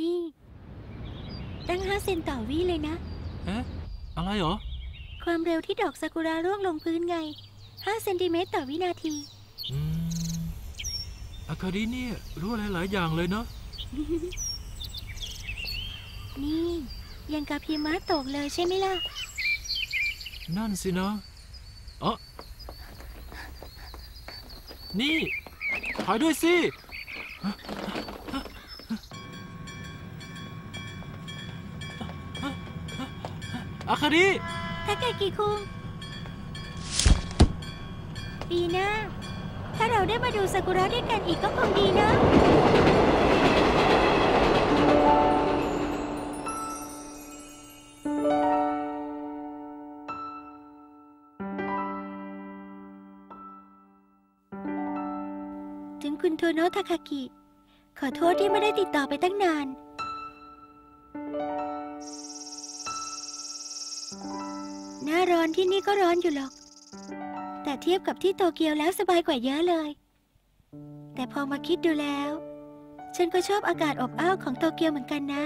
นี่ ตั้งห้าเซนต่อวิเลยนะ เอ๊ะ อะไรเหรอ ความเร็วที่ดอกซากุระร่วงลงพื้นไงห้าเซนติเมตรต่อวินาที อืมอาคาริเนี่ยรู้อะไรหลายอย่างเลยเนาะ นี่ ยังกับพิมะตกเลยใช่ไหมล่ะ นั่นสินะเอ๋อนี่ถ่ายด้วยสิ อาคาริทาเกกิคุงปีน้าถ้าเราได้มาดูซากุระด้วยกันอีกก็คงดีนะ ถึงคุณโทโนะทาคากิ ขอโทษที่ไม่ได้ติดต่อไปตั้งนาน น้าร้อนที่นี่ก็ร้อนอยู่หรอก แต่เทียบกับที่โตเกียวแล้วสบายกว่าเยอะเลย แต่พอมาคิดดูแล้ว ฉันก็ชอบอากาศอบอ้าวของโตเกียวเหมือนกันนะ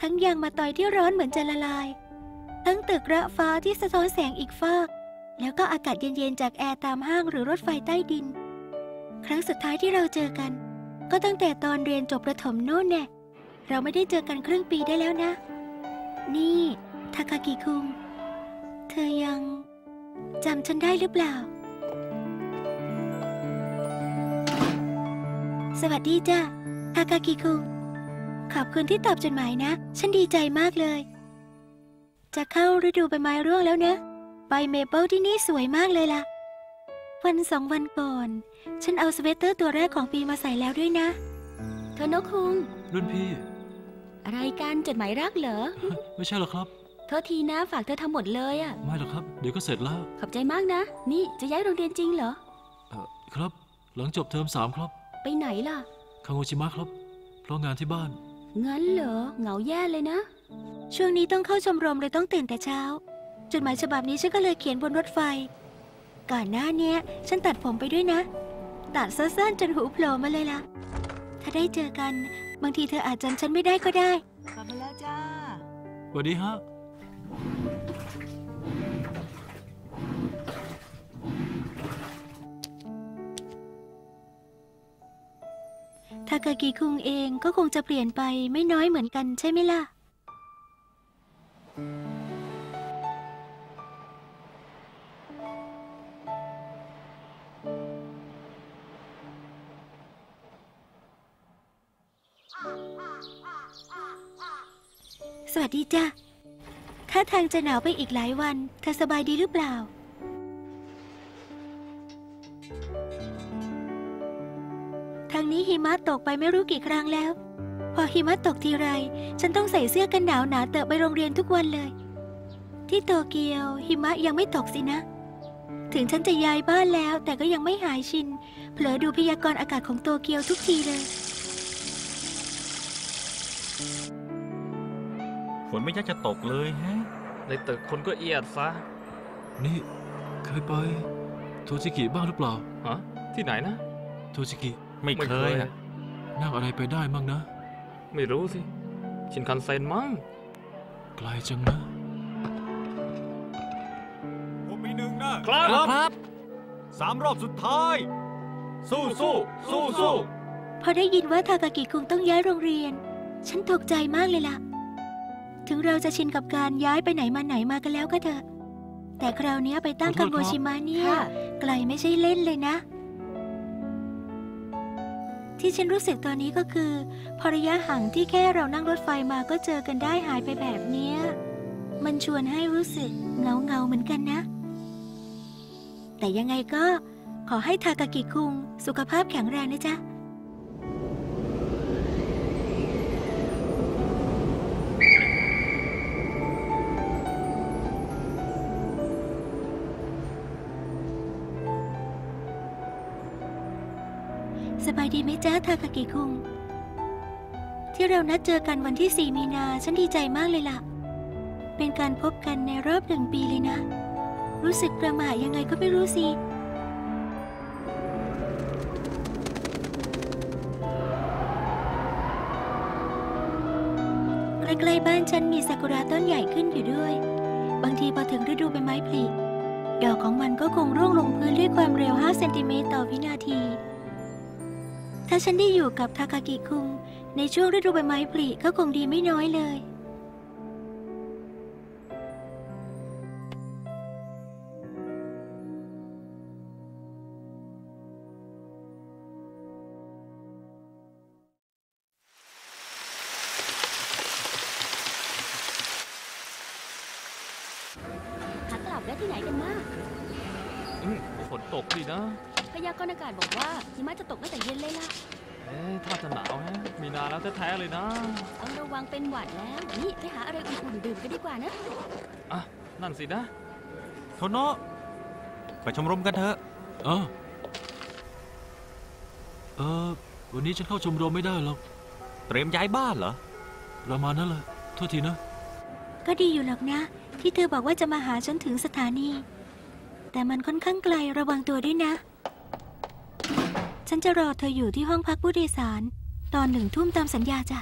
ทั้งยางมาตอยที่ร้อนเหมือนจะละลาย ทั้งตึกระฟ้าที่สะท้อนแสงอีกฟาก แล้วก็อากาศเย็นๆจากแอร์ตามห้างหรือรถไฟใต้ดิน ครั้งสุดท้ายที่เราเจอกัน ก็ตั้งแต่ตอนเรียนจบประถมโน่นแน่เราไม่ได้เจอกันครึ่งปีได้แล้วนะ นี่ทาคากิคุง เธอยังจำฉันได้หรือเปล่า สวัสดีจ้าทาคากิคุง ขอบคุณที่ตอบจดหมายนะ ฉันดีใจมากเลย จะเข้าฤดูใบไม้ร่วงแล้วนะ ใบเมเปิลที่นี่สวยมากเลยล่ะ วันสองวันก่อน ฉันเอาสเวตเตอร์ตัวแรกของปีมาใส่แล้วด้วยนะโทโนคุง รุ่นพี่ อะไรกันจดหมายรักเหรอ ไม่ใช่หรอกครับ โทษทีนะฝากเธอทำหมดเลยอะไม่หรอกครับ เดี๋ยวก็เสร็จแล้ว ขอบใจมากนะ นี่จะย้ายโรงเรียนจริงเหรอเอ่อครับ หลังจบเทอมสามครับ ไปไหนล่ะคางโอชิมะครับ เพราะงานที่บ้าน งั้นเหรอเหงาแย่เลยนะ ช่วงนี้ต้องเข้าชมรมเลยต้องตื่นแต่เช้า จดหมายฉบับนี้ฉันก็เลยเขียนบนรถไฟ ก่อนหน้าเนี้ย ฉันตัดผมไปด้วยนะ ตัดสั้นๆจนหูโผล่มาเลยล่ะ ถ้าได้เจอกัน บางทีเธออาจจำฉันไม่ได้ก็ได้ กลับมาแล้วจ้าสวัสดีฮะ ทาคากิคุงเองก็คงจะเปลี่ยนไปไม่น้อยเหมือนกันใช่ไหมล่ะ สวัสดีจ้ะ ถ้าทางจะหนาวไปอีกหลายวัน เธอสบายดีหรือเปล่า ทางนี้หิมะตกไปไม่รู้กี่ครั้งแล้ว พอหิมะตกทีไร ฉันต้องใส่เสื้อกันหนาวหนาเตอะไปโรงเรียนทุกวันเลย ที่โตเกียว หิมะยังไม่ตกสินะ ถึงฉันจะย้ายบ้านแล้ว แต่ก็ยังไม่หายชิน เผลอดูพยากรณ์อากาศของโตเกียวทุกทีเลย ฝนไม่ยักจะตกเลยแฮะ ในตึกคนก็เอียดซะนี่เคยไปโทชิกิบ้างหรือเปล่า ฮะที่ไหนนะ โทชิกิไม่เคยอะนั่งอะไรไปได้มั่งนะ ไม่รู้สิ ชินคันเซ็นมั้งไกลจังนะ ผมมีหนึ่งนะ ครับครับสามรอบสุดท้าย สู้สู้สู้สู้พอได้ยินว่าทากากิคุงต้องย้ายโรงเรียน ฉันตกใจมากเลยล่ะ ถึงเราจะชินกับการย้ายไปไหนมาไหนมากันแล้วก็เถอะ แต่คราวเนี้ยไปตั้งขอกัโทษครับงโกชิมะเนี่ยค่ะไกลไม่ใช่เล่นเลยนะ ที่ฉันรู้สึกตอนนี้ก็คือพอระยะห่างที่แค่เรานั่งรถไฟมาก็เจอกันได้หายไปแบบเนี้ยมันชวนให้รู้สึกเงาเงาๆเหมือนกันนะ แต่ยังไงก็ขอให้ทากากิคุง สุขภาพแข็งแรงนะจ๊ะ ดีไหมจ๊ะทาคากิคุง ที่เรานัดเจอกันวันที่ 4 มีนา ฉันดีใจมากเลยล่ะ เป็นการพบกันในรอบหนึ่งปีเลยนะ รู้สึกประหม่ายังไงก็ไม่รู้สิ ใกล้ๆบ้านฉันมีซากุระต้นใหญ่ขึ้นอยู่ด้วย บางทีพอถึงฤดูใบไม้ผลิดอกของมันก็คงร่วงลงพื้นด้วยความเร็ว 5 เซนติเมตรต่อวินาที ถ้าฉันได้อยู่กับทาคากิคุง ในช่วงฤดูใบไม้ผลิก็คงดีไม่น้อยเลย ขากลับแล้วที่ไหนกันนะอืมฝนตกดีนะ พยากรณ์อากาศบอกว่าหิมะจะตกตั้งแต่เย็นเลยล่ะ เอ๊ะถ้าจะหนาวแฮะมีนานแล้วแท้ๆเลยนะ ต้องระวังเป็นหวัดแล้ว นี่ไปหาอะไรอุ่นๆดื่มกันดีกว่านะ อะ นั่นสินะ โทโนะไปชมรมกันเถอะ เออเออวันนี้ฉันเข้าชมรมไม่ได้หรอก เตรียมย้ายบ้านเหรอ ประมาณนั้นแหละโทษทีนะ ก็ดีอยู่หรอกนะ ที่เธอบอกว่าจะมาหาฉันถึงสถานี แต่มันค่อนข้างไกลระวังตัวด้วยนะ ฉันจะรอเธออยู่ที่ห้องพักผู้โดยสาร ตอนหนึ่งทุ่มตามสัญญาจ้ะ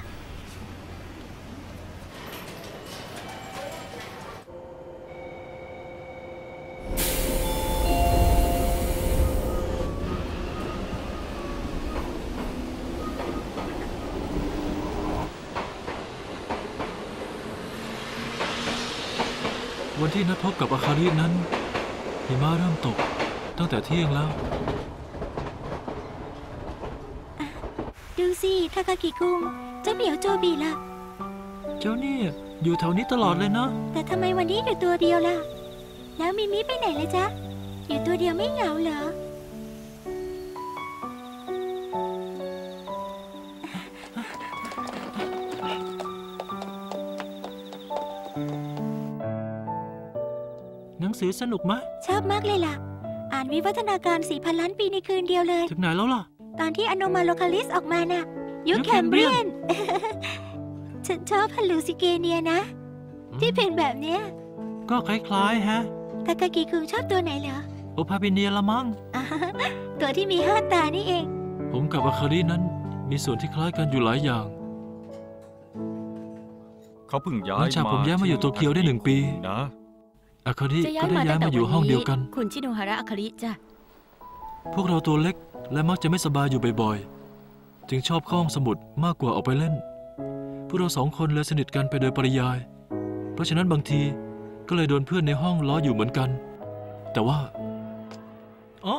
วันที่นัดพบกับอาคารินั้นหิมะเริ่มตกตั้งแต่เที่ยงแล้ว ดู สิทาคากิคุงเจ้าเหมียวโจบีล่ะ เจ้านี่อยู่แถวนี้ตลอดเลยนะแต่ทำไมวันนี้อยู่ตัวเดียวล่ะ แล้วมิมิไปไหนเลยจ๊ะ อยู่ตัวเดียวไม่เหงาเหรอ หนังสือสนุกไหมชอบมากเลยล่ะ อ่านวิวัฒนาการสี่พันล้านปีในคืนเดียวเลย ถึงไหนแล้วล่ะ ตอนที่อโนมาโลคาลิสออกมาน่ะ ยุคยุคแคมเบรีย Cambrian นฉันชอบฮัลลูซิเกเนียนะ ที่เป็นแบบเนี้ย ก็คล้ายๆฮะทาคากิคุงชอบตัวไหนเหรอ โอพาบิเนียละมั้งอ่าตัวที่มีห้าตานี่เอง ผมกับอาคารินั้น มีส่วนที่คล้ายกันอยู่หลายอย่าง เขาเพิ่งย้าหลัยงจากมาผมย้ายมาอยู่โตเกียวได้หนึ่งปี นะอาคาริจะย้าก็ยได้มาย้ายตั้งแต่มาอยู่วันห้องนี้เดียวกัน คุณชิโนฮาระอาคาริจ้ะ พวกเราตัวเล็กและมักจะไม่สบายอยู่บ่อยๆ จึงชอบเข้าห้องสมุดมากกว่าออกไปเล่น พวกเราสองคนเลยสนิทกันไปโดยปริยาย เพราะฉะนั้นบางทีก็เลยโดนเพื่อนในห้องล้ออยู่เหมือนกัน แต่ว่าอ๋อ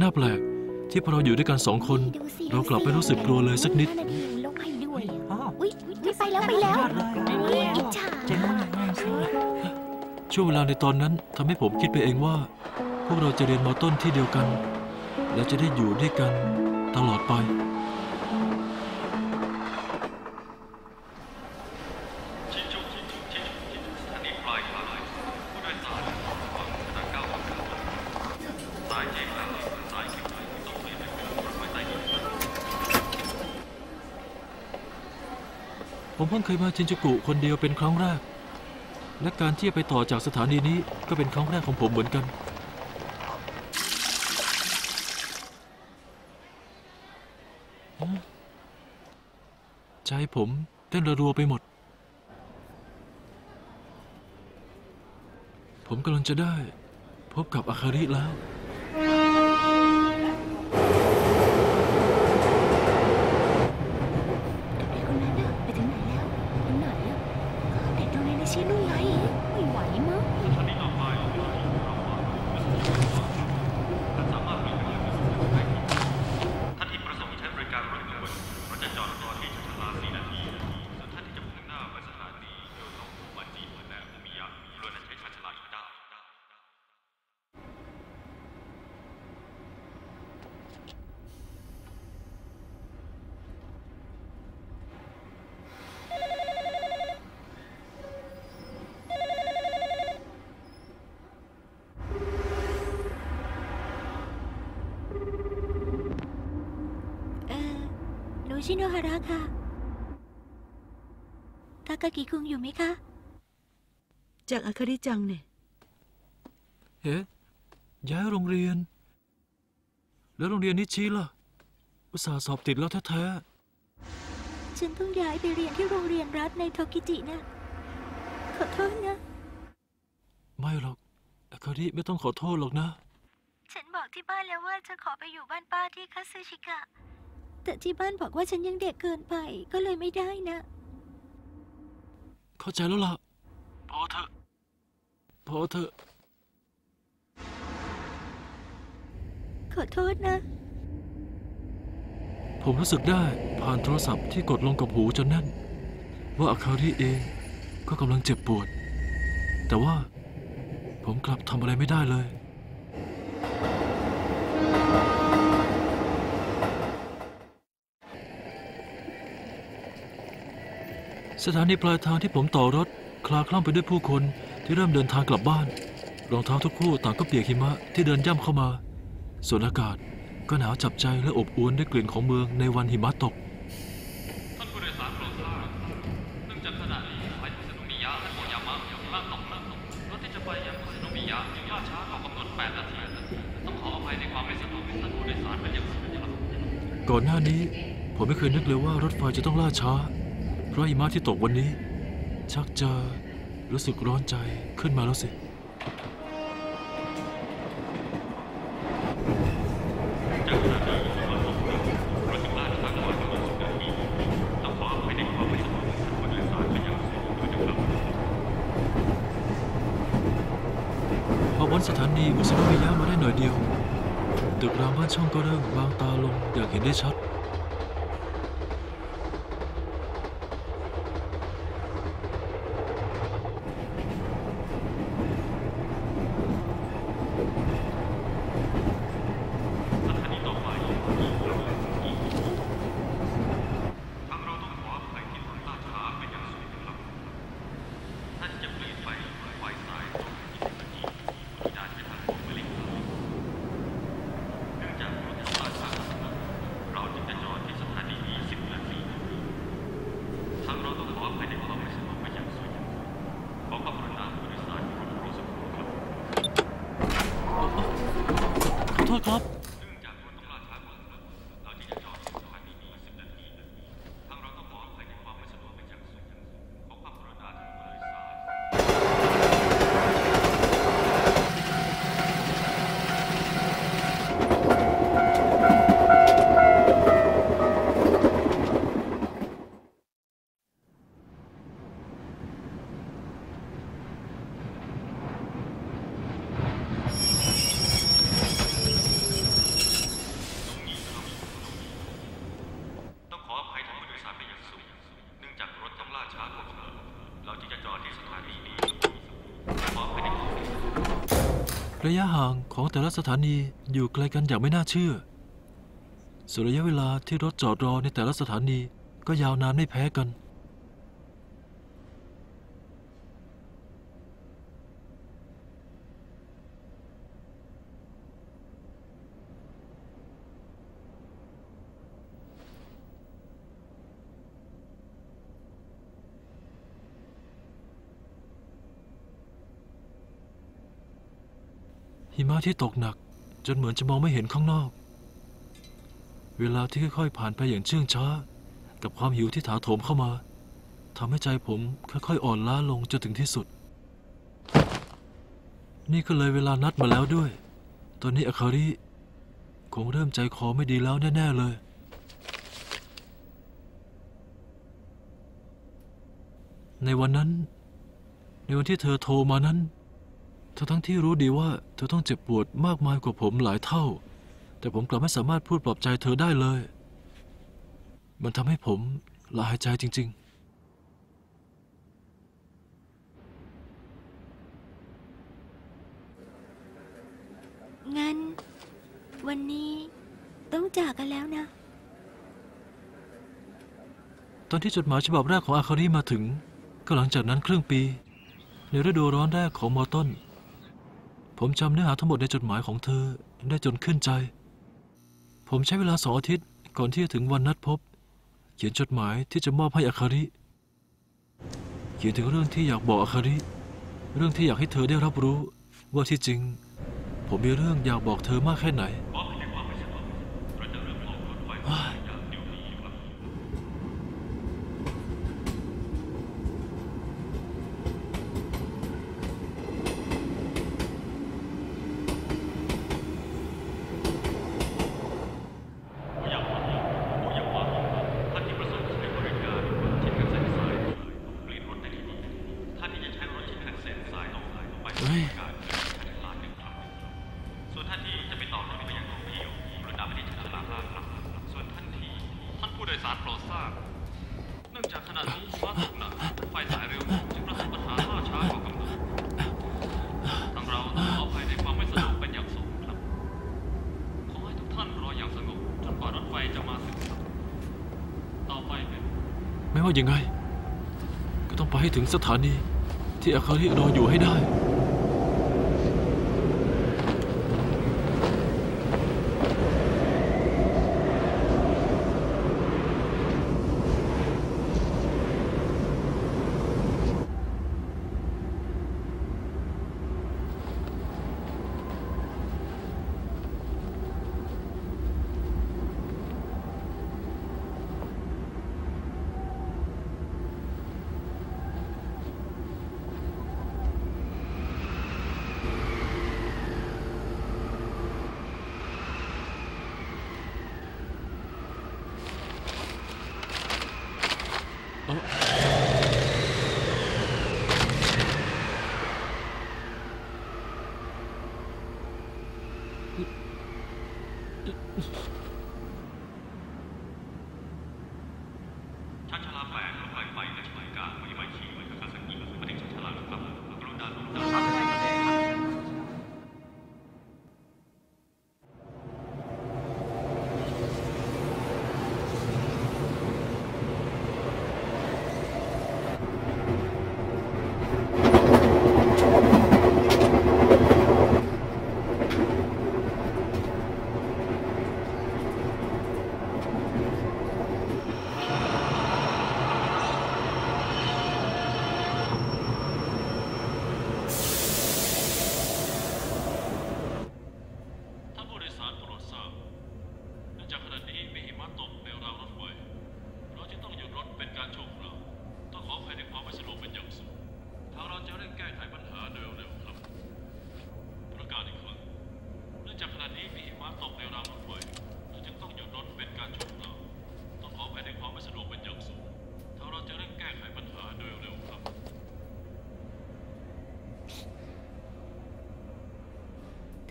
น่าแปลกที่พอเราอยู่ด้วยกันสองคน เรากลับไม่รู้สึกกลัวเลยสักนิดห้านาทีลงให้ด้วยอุ๊ยไปแล้วไปแล้วอิจฉาช่วงเวลาในตอนนั้นทำให้ผมคิดไปเองว่า พวกเราจะเรียนมอต้นที่เดียวกัน และจะได้อยู่ด้วยกันตลอดไป ยมาชินจูกุคนเดียวเป็นครั้งแรก และการที่จะไปต่อจากสถานีนี้ก็เป็นครั้งแรกของผมเหมือนกัน ใจผมเต้นระรัวไปหมด ผมกำลังจะได้พบกับอาคาริแล้ว ไอ้คนนั้นน่ะไปถึงไหนแล้วถึงไหนอะเด็กโรงเรียนในชินู่นไงไม่ไหวมั้ง ท่านที่ประสงค์ใช้บริการรถด่วนเราจะจอดรอที่ชลา4นาที ส่วนท่านที่จะมุ่งหน้าไปสถานีโยโตะมาจิและอุมิยะกรุณาใช้ชานชาลาอีกด้าน เออหนู ชิโนฮาระค่ะทาคากิคุงอยู่ไหมคะ จากอาคาริจังเนี่ยเฮ้ย้ายโรงเรียน แล้วโรงเรียนนิชิล่ะ อุตส่าห์สอบติดแล้วแท้ฉันต้องย้ายไปเรียนที่โรงเรียนรัฐในโทกิจินะ ขอโทษนะ ไม่หรอก อาคาริไม่ต้องขอโทษหรอกนะ ฉันบอกที่บ้านแล้วว่าจะขอไปอยู่บ้านป้าที่คาซึชิกะ แต่ที่บ้านบอกว่าฉันยังเด็กเกินไปก็เลยไม่ได้นะ เข้าใจแล้วล่ะ พอเถอะ พอเถอะ ขอโทษนะ ผมรู้สึกได้ผ่านโทรศัพท์ที่กดลงกับหูจนแน่น ว่าอาคาริเองก็กำลังเจ็บปวด แต่ว่าผมกลับทำอะไรไม่ได้เลย สถานีปลายทางที่ผมต่อรถ คลาคล่ำไปด้วยผู้คนที่เริ่มเดินทางกลับบ้าน รองเท้าทุกคู่ต่างก็เปียกหิมะที่เดินย่ำเข้ามา ส่วนอากาศก็หนาวจับใจและอบอวลด้วยกลิ่นของเมืองในวันหิมะตกท่านผู้โดยสารโปรดทราบเนื่องจากขณะนี้ไปอุซาโนมิยะและโกยามะอยู่ล่างตกล่างตกรถที่จะไปยังอุซาโนมิยะจึงล่าช้ากว่ากำหนด8นาทีต้องขออภัยในความไม่สะดวกของท่านผู้โดยสารเป็นอย่างสูงครับก่อนหน้านี้ผมไม่เคยนึกเลยว่ารถไฟจะต้องล่าช้า ไร่ม้าที่ตกวันนี้ ชักจะรู้สึกร้อนใจขึ้นมาแล้วสิพอวนสถานีอุตสาหกรรมมาได้หน่อยเดียว ตึกรามบ้านช่องก็เริ่มบางตาลงอยากเห็นได้ชัด สถานีต่อไปอีกแล้วอีกทางเราต้องขออภัยที่ล่าช้าเป็นอย่างสูงครับท่านจะเปลี่ยนไปไฟสายตรง20นาทีที่ด่านไปทางเมลิกาเนื่องจากรถที่ล่าช้าเราจึงจะจอดที่สถานีนี้10นาทีทางเราต้องขออภัยในความไม่สะดวกเป็นอย่างสูงขอความกรุณาผู้โดยสารโปรดรอสักครู่ครับ ขอโทษครับ เนื่องจากรถต้องล่าช้ากว่ากำหนดเราจึงจะจอดที่สถานีนี้10นาที ทางเราต้องขออภัยในความไม่สะดวกเป็นอย่างสูงขอความกรุณาท่านผู้โดยสาร ต้องขออภัยท่านผู้โดยสารเป็นอย่างสูง เนื่องจากรถต้องล่าช้ากว่ากำหนดเราจึงจะจอดที่สถานีนี้ ขออภัยในความไม่สะดวก ระยะห่างของแต่ละสถานีอยู่ไกลกันอย่างไม่น่าเชื่อ ส่วนระยะเวลาที่รถจอดรอในแต่ละสถานีก็ยาวนานไม่แพ้กัน หิมะที่ตกหนัก จนเหมือนจะมองไม่เห็นข้างนอก เวลาที่ค่อยๆผ่านไปอย่างเชื่องช้า กับความหิวที่ถาโถมเข้ามาทำให้ใจผมค่อยๆอ่อนล้าลงจนถึงที่สุด นี่ก็เลยเวลานัดมาแล้วด้วย ตอนนี้อาคาริคงเริ่มใจคอไม่ดีแล้วแน่ๆเลย ในวันนั้น ในวันที่เธอโทรมานั้น ทั้งทั้งๆที่รู้ดีว่าเธอต้องเจ็บปวดมากมายกว่าผมหลายเท่า แต่ผมกลับไม่สามารถพูดปลอบใจเธอได้เลย มันทำให้ผมละหายใจจริงงั้น วันนี้ต้องจากกันแล้วนะๆตอนที่จดหมายฉบับแรกของอาคาริมาถึง ก็หลังจากนั้นครึ่งปี ในฤดูร้อนแรกของมอต้น ผมจำเนื้อหาทั้งหมดในจดหมายของเธอได้จนขึ้นใจ ผมใช้เวลาสองอาทิตย์ก่อนที่จะถึงวันนัดพบ เขียนจดหมายที่จะมอบให้อาคาริ เขียนถึงเรื่องที่อยากบอกอาคาริ เรื่องที่อยากให้เธอได้รับรู้ ว่าที่จริง ผมมีเรื่องอยากบอกเธอมากแค่ไหน ขออภัยในความไม่สะดวกเราจะเริ่มออกรถไฟ อ้าย จากเดี๋ยวนี้ครับ ถไฟจะมาถึงครับต่อไปเป็น ไม่ว่า ยังไง ก็ต้องไปให้ถึงสถานีที่อาคาริรออยู่ให้ได้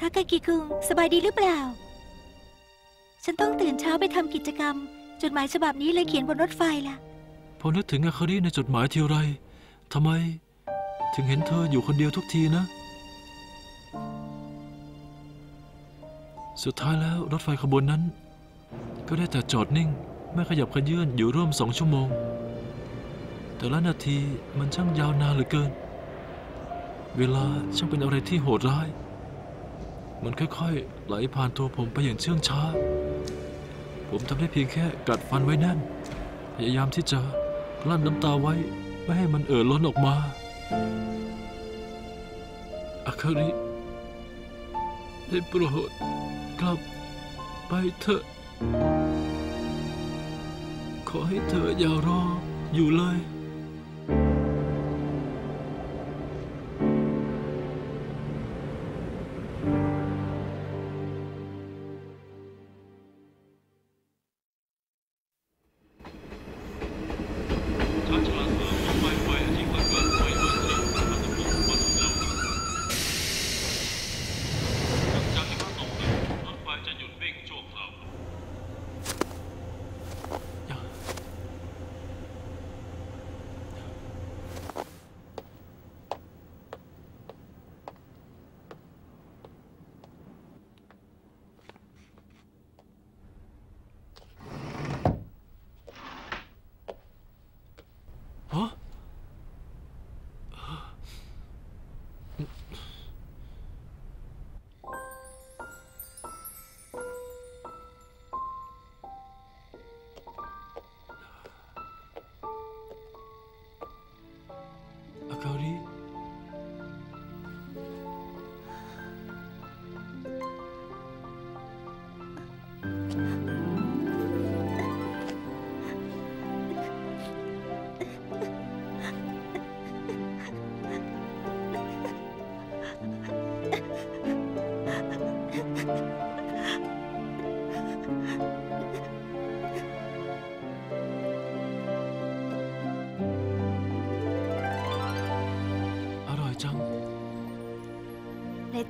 ากากิคุง สบายดีหรือเปล่า ฉันต้องตื่นเช้าไปทำกิจกรรม จดหมายฉบับนี้เลยเขียนบนรถไฟล่ะ พอนึกถึงอาคาริในจดหมายทีไรทำไม ถึงเห็นเธออยู่คนเดียวทุกทีนะ สุดท้ายแล้วรถไฟขบวนนั้น ก็ได้แต่จอดนิ่ง ไม่ขยับขยื่นอยู่ร่วมสองชั่วโมง แต่ละนาทีมันช่างยาวนานเหลือเกิน เวลาช่างเป็นอะไรที่โหดร้าย มันค่อยๆ ไหลผ่านตัวผมไปอย่างเชื่องช้า ผมทำได้เพียงแค่กัดฟันไว้แน่น พยายามที่จะกลั้นน้ำตาไว้ไม่ให้มันเอ่อล้นออกมาอาคาริได้โปรดกลับไปเถอะ ขอให้เธออย่ารออยู่เลย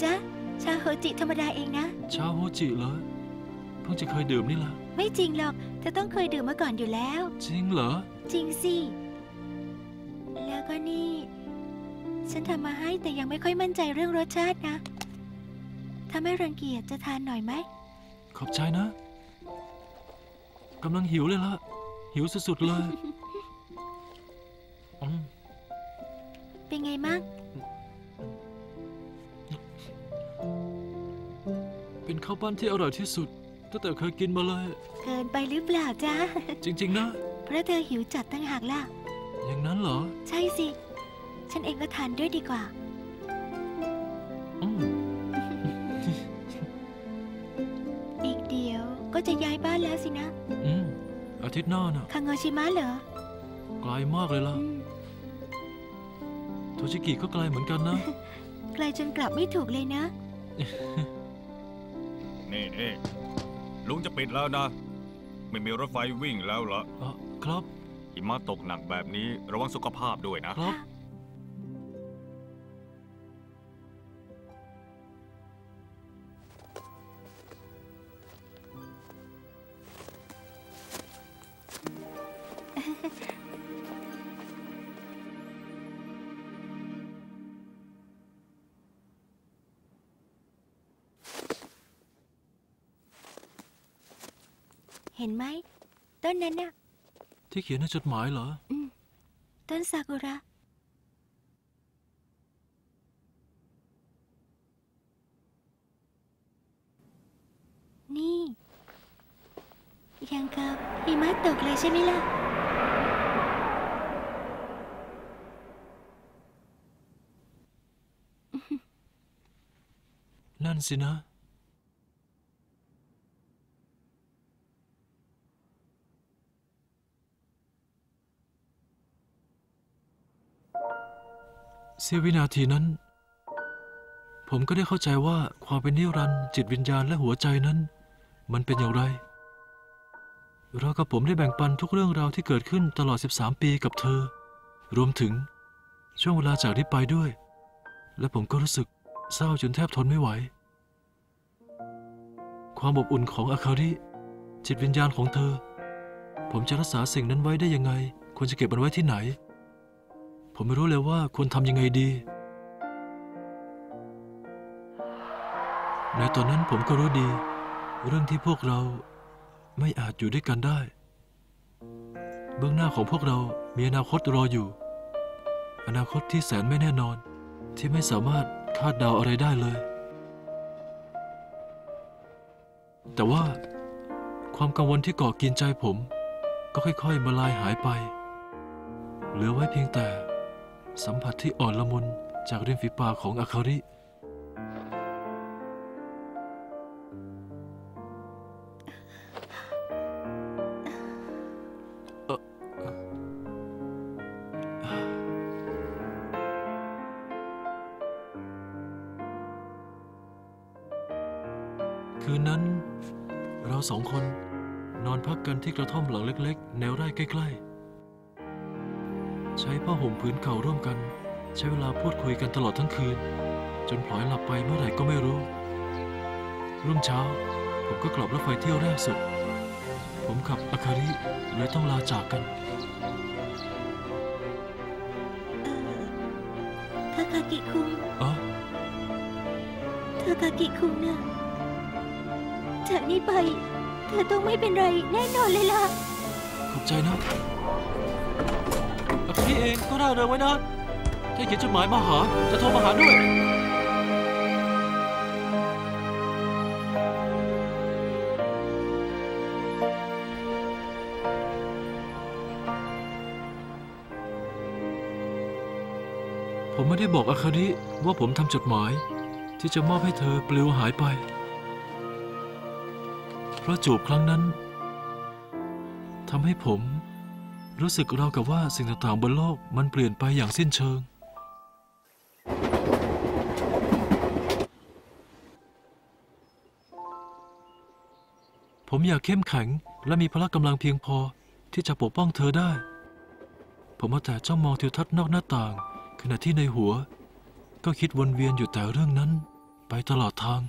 จ๊ะ ชาโฮจิธรรมดาเองนะ ชาโฮจิเหรอ เพิ่งจะเคยดื่มนี่แหละไม่จริงหรอก เธอต้องเคยดื่มมาก่อนอยู่แล้ว จริงเหรอ จริงสิ แล้วก็นี่ ฉันทำมาให้แต่ยังไม่ค่อยมั่นใจเรื่องรสชาตินะ ถ้าไม่รังเกียจจะทานหน่อยไหม ขอบใจนะ กำลังหิวเลยละหิวสุดๆเลยอืมเป็นไงมั่ง ข้าวปั้นที่อร่อยที่สุดตั้งแต่เคยกินมาเลย เกินไปหรือเปล่าจ๊ะ จริง ๆ นะ เพราะเธอหิวจัดตั้งหากล่ะ อย่างนั้นเหรอ ใช่สิ ฉันเองก็ทานด้วยดีกว่าอืมอีกเดียวก็จะย้ายบ้านแล้วสินะ อืม อาทิตย์หน้าน่ะ คังโงชิมะเหรอ ไกลมากเลยล่ะอืมโทชิกิก็ไกลเหมือนกันนะ ไกลจนกลับไม่ถูกเลยนะ นี่นี่ลุงจะปิดแล้วนะ ไม่มีรถไฟวิ่งแล้วเหรอเอ่อครับหิมะตกหนักแบบนี้ระวังสุขภาพด้วยนะครับ เห็นไหมต้นนั้นน่ะ ที่เขียนในจดหมายเหรอต้นซากุระ นี่ ยังกับหิมะตกเลยใช่ไหมล่ะ นั่นสินะ เสี้ยววินาทีนั้น ผมก็ได้เข้าใจว่าความเป็นนิรันดร์จิตวิญญาณและหัวใจนั้น มันเป็นอย่างไร เรากับผมได้แบ่งปันทุกเรื่องราวที่เกิดขึ้นตลอด 13 ปีกับเธอ รวมถึงช่วงเวลาจากนี้ไปด้วย และผมก็รู้สึกเศร้าจนแทบทนไม่ไหว ความอบอุ่นของอาคาริ จิตวิญญาณของเธอ ผมจะรักษาสิ่งนั้นไว้ได้ยังไง ควรจะเก็บมันไว้ที่ไหน ผมไม่รู้เลยว่าควรทำยังไงดี ในตอนนั้นผมก็รู้ดี เรื่องที่พวกเราไม่อาจอยู่ด้วยกันได้ เบื้องหน้าของพวกเรามีอนาคตรออยู่ อนาคตที่แสนไม่แน่นอน ที่ไม่สามารถคาดเดาอะไรได้เลย แต่ว่าความกังวลที่ก่อกินใจผม ก็ค่อย ๆ มาลายหายไป เหลือไว้เพียงแต่ สัมผัสที่อ่อนละมุนจากริมฝีปากของอาคาริ คืน จนพลอยหลับไปเมื่อไหร่ก็ไม่รู้ รุ่งเช้า ผมก็กลับรถไฟเที่ยวแรกสุด ผมกับอาคาริเลยต้องลาจากกันเออทาคากิคุงอ๋อ ทาคากิคุงน่ะจากนี้ไป เธอต้องไม่เป็นไรแน่นอนเลยล่ะ ขอบใจนะอาคาริเองก็ร่าเริงไว้นะ ถ้าเขียนจดหมายมาหา จะโทรมาหาด้วย ผมไม่ได้บอกอาคาริว่าผมทำจดหมาย ที่จะมอบให้เธอปลิวหายไป เพราะจูบครั้งนั้นทำให้ผมรู้สึกราวกับว่าสิ่งต่างๆบนโลกมันเปลี่ยนไปอย่างสิ้นเชิง ผมอยากเข้มแข็งและมีพละกำลังเพียงพอที่จะปกป้องเธอได้ ผมเอาแต่จ้องมองทิวทัศน์นอกหน้าต่าง ขณะที่ในหัว ก็คิดวนเวียนอยู่แต่เรื่องนั้น ไปตลอดทาง